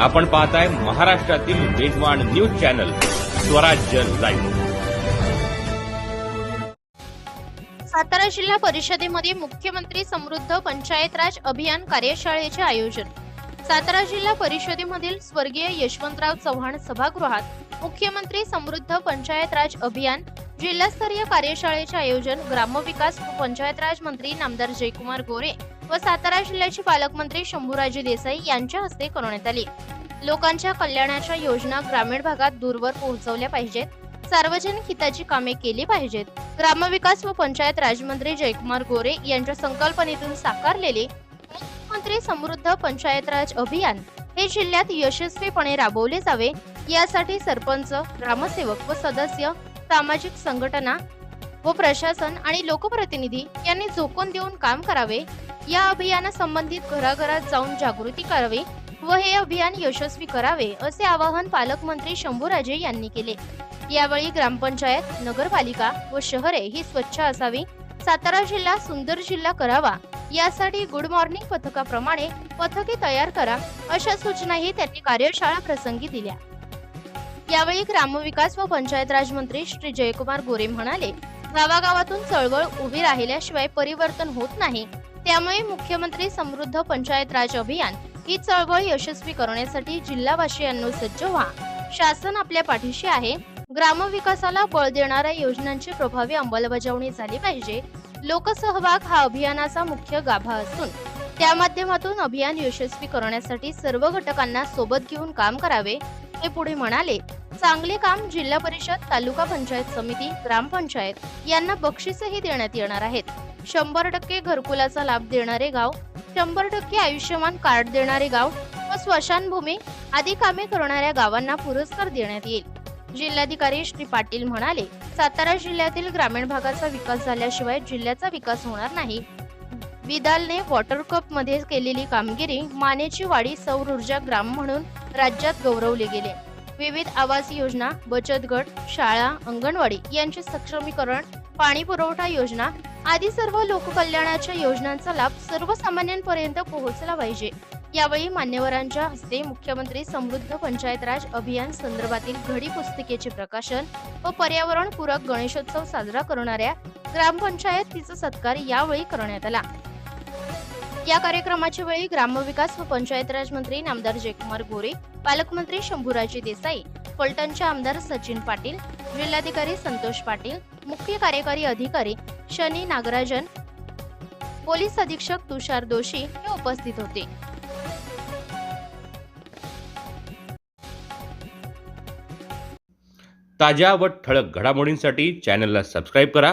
आपण पाहताय महाराष्ट्रातील वेगवान news channel Swarajya live. Satara जिल्हा परिषदेमध्ये मुख्यमंत्री समृद्ध पंचायत राज अभियान कार्यशाळेचे आयोजन. सातारा जिल्हा परिषदेमधील स्वर्गीय यशवंतराव चव्हाण सभागृहात मुख्यमंत्री समृद्ध पंचायत राज अभियान जिल्हास्तरीय कार्यशाळेचे आयोजन ग्रामविकास व पंचायत राज मंत्री नामदार जयकुमार गोरे व सातारा जिल्ह्याचे पालकमंत्री शंभूराजे देसाई यांच्या हस्ते करण्यात आले. लोकांच्या कल्याणाच्या योजना ग्रामीण भागात दूरवर पोहोचवल्या पाहिजेत. सार्वजनिक हिताची कामे केली पाहिजेत. ग्रामविकास व पंचायत राजमंत्री जयकुमार गोरे यांच्या संकल्पनेतून साकारलेले मुख्यमंत्री समृद्ध पंचायत राज अभियान हे जिल्ह्यात यशस्वीपणे राबवले जावे. यासाठी सरपंच ग्रामसेवक व सदस्य सामाजिक संघटना व प्रशासन आणि लोकप्रतिनिधी यांनी झोकून देऊन काम करावे. या अभियानासंबंधित घराघरात जाऊन जागृती करावी व हे अभियान यशस्वी करावे असे आवाहन पालकमंत्री शंभूराजे यांनी केले. यावेळी ग्रामपंचायत नगरपालिका व शहरे ही स्वच्छ असावी सातारा जिल्हा सुंदर जिल्हा करावा यासाठी गुड मॉर्निंग पथकाप्रमाणे पथके तयार करा अशा सूचनाही त्यांनी कार्यशाळा प्रसंगी दिल्या. यावेळी ग्रामविकास व पंचायत राज मंत्री श्री जयकुमार गोरे म्हणाले गावागावातून चळवळ उभी राहिल्याशिवाय परिवर्तन होत नाही. त्यामुळे मुख्यमंत्री समृद्ध पंचायत राज अभियान ही चळवळ यशस्वी करण्यासाठी जिल्हावासियांनो सज्ज व्हा. शासन आपल्या पाठीशी आहे. ग्रामविकासाला बळ देणाऱ्या योजनांची प्रभावी अंमलबजावणी झाली पाहिजे. लोकसहभाग हा अभियानाचा मुख्य गाभा असून त्या माध्यमातून अभियान यशस्वी करण्यासाठी सर्व घटकांना सोबत घेऊन काम करावे ते पुढे म्हणाले. चांगले काम जिल्हा परिषद तालुका पंचायत समिती ग्रामपंचायत यांना बक्षीसही देण्यात येणार आहेत. शंभर टक्के घरकुलाचा लाभ देणारे गाव शंभर टक्के आयुष्यमान कार्ड देणारे गाव व स्मशानभूमी आदी कामे करणाऱ्या गावांना पुरस्कार देण्यात येईल. जिल्हाधिकारी श्री पाटील म्हणाले सातारा जिल्ह्यातील ग्रामीण भागाचा विकास झाल्याशिवाय जिल्ह्याचा विकास होणार नाही. विदालने वॉटर कपमध्ये केलेली कामगिरी मानेची वाडी सौर ऊर्जा ग्राम म्हणून राज्यात गौरवले गेले. विविध आवास योजना बचत गट शाळा अंगणवाडी यांचे सक्षमीकरण पाणी पुरवठा योजना आदी सर्व लोककल्याणाच्या योजनांचा लाभ सर्वसामान्यांपर्यंत पोहोचला पाहिजे. यावेळी मान्यवरांच्या हस्ते मुख्यमंत्री समृद्ध पंचायत राज अभियान संदर्भातील घडी पुस्तिकेचे प्रकाशन व पर्यावरण पूरक गणेशोत्सव साजरा करणाऱ्या ग्रामपंचायत तिचा सत्कार यावेळी करण्यात आला. या कार्यक्रमाच्या वेळी ग्रामविकास व पंचायत राज मंत्री नामदार जयकुमार गोरे पालकमंत्री शंभूराजे देसाई फलटणचे आमदार सचिन पाटील जिल्हाधिकारी संतोष पाटील मुख्य कार्यकारी अधिकारी शनी नागराजन पोलीस अधीक्षक तुषार दोशी हे उपस्थित होते. ताज्या व ठळक घडामोडींसाठी चॅनलला सबस्क्राईब करा.